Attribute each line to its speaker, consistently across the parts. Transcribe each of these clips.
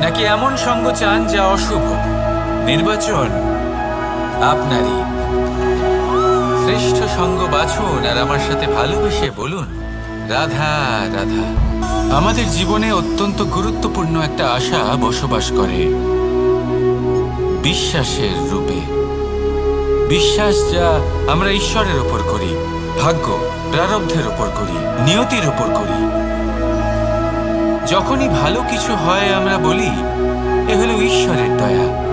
Speaker 1: নাকি এমন সঙ্গ চান যা অশুভ? নির্বাচন আপনারই। শ্রেষ্ঠ সঙ্গ বাছুন আর আমার সাথে ভালোবেসে বলুন, রাধা রাধা। আমাদের জীবনে অত্যন্ত গুরুত্বপূর্ণ একটা আশা বসবাস করে। বিশ্বাসের রূপে। বিশ্বাস যা আমরা ঈশ্বরের ওপর করি, ভাগ্য প্রারব্ধের ওপর করি, নিয়তির ওপর করি। যখনই ভালো কিছু হয় আমরা বলি, এ হলো ঈশ্বরের দয়া।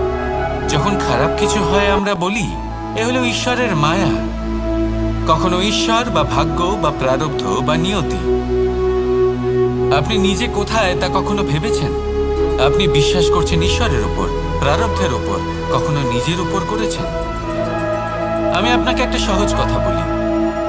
Speaker 1: যখন খারাপ কিছু হয় আমরা বলি, এ হলো ঈশ্বরের মায়া। কখনো ঈশ্বর বা ভাগ্য বা প্রারব্ধ বা নিয়তি। আপনি নিজে কোথায় তা কখনো ভেবেছেন? আপনি বিশ্বাস করছেন ঈশ্বরের উপর, প্রারব্ধের উপর, কখনো নিজের উপর করেছেন? আমি আপনাকে একটা সহজ কথা বলি।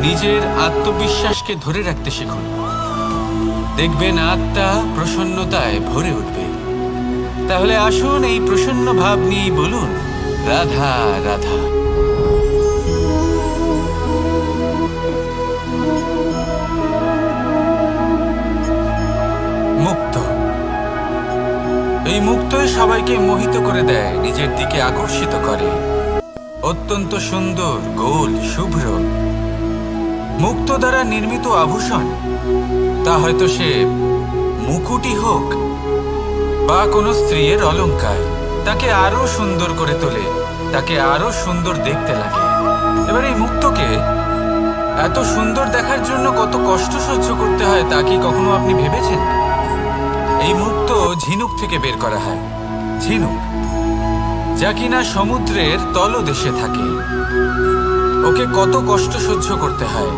Speaker 1: নিজের আত্মবিশ্বাসকে ধরে রাখতে শিখুন। দেখবেন আত্মা প্রসন্নতায় ভরে উঠবে। তাহলে আসুন এই প্রসন্ন ভাব নিয়েই বলুন, রাধা রাধা। মুক্ত। এই মুক্তই সবাইকে মোহিত করে দেয়, নিজের দিকে আকর্ষিত করে। অত্যন্ত সুন্দর, গোল, শুভ্র। মুক্ত দ্বারা নির্মিত আভূষণ। তা হয়তো সে মুকুটি হোক বা কোনো স্ত্রীর অলঙ্কার। তাকে আরও সুন্দর করে তোলে, তাকে আরও সুন্দর দেখতে লাগে। এবার এই মুক্তকে এত সুন্দর দেখার জন্য কত কষ্ট সহ্য করতে হয় তা কি কখনো আপনি ভেবেছেন? এই মুক্ত ঝিনুক থেকে বের করা হয়। ঝিনুক, যা কিনা সমুদ্রের তলদেশে থাকে। ওকে কত কষ্ট সহ্য করতে হয়।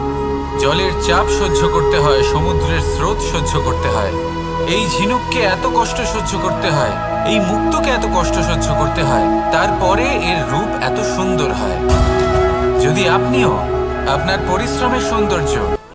Speaker 1: জলের চাপ সহ্য করতে হয়, সমুদ্রের স্রোত সহ্য করতে হয়। এই ঝিনুককে এত কষ্ট সহ্য করতে হয়, এই মুক্তকে এত কষ্ট সহ্য করতে হয়, তারপরে এর রূপ এত সুন্দর হয়। যদি আপনিও আপনার পরিশ্রমের সৌন্দর্য